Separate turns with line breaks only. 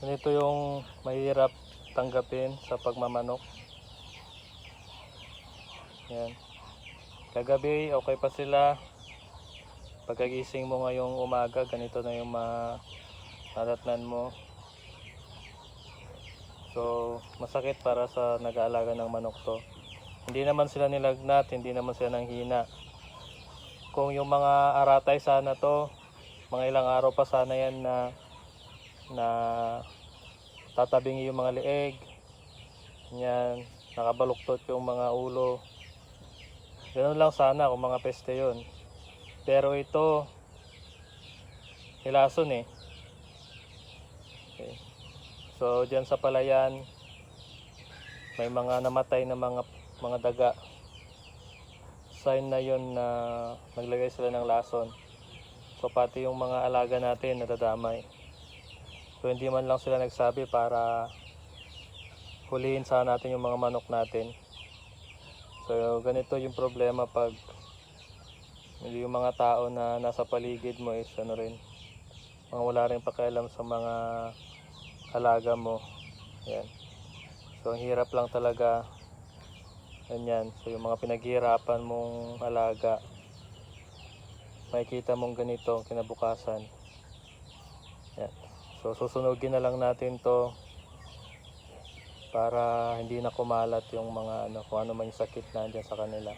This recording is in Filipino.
Ganito yung mahirap tanggapin sa pagmamanok. Yan. Kagabi, okay pa sila. Pagkagising mo ngayong umaga, ganito na yung ma madatnan mo. So, masakit para sa nag-aalaga ng manok to. Hindi naman sila nilagnat, hindi naman sila nanghina. Kung yung mga aratay sana to, mga ilang araw pa sana yan na na tatabingi yung mga leeg. Yan, nakabaluktot yung mga ulo. Ganun lang sana kung mga peste yun. Pero ito, hilason eh. Okay. So, dyan sa palayan, may mga namatay na mga mga daga. Sign na yon na naglagay sila ng lason. So, pati yung mga alaga natin nadadamay. So, hindi man lang sila nagsabi para huliin sana natin yung mga manok natin. So, ganito yung problema pag yung mga tao na nasa paligid mo is ano rin, mga wala rin pakialam sa mga alaga mo. Yan. So, ang hirap lang talaga. Ganyan. So, yung mga pinaghihirapan mong alaga, makikita mong ganito kinabukasan. Yan. So, susunugin na lang natin to para hindi na kumalat yung mga ano, kung ano man yung sakit na sa kanila.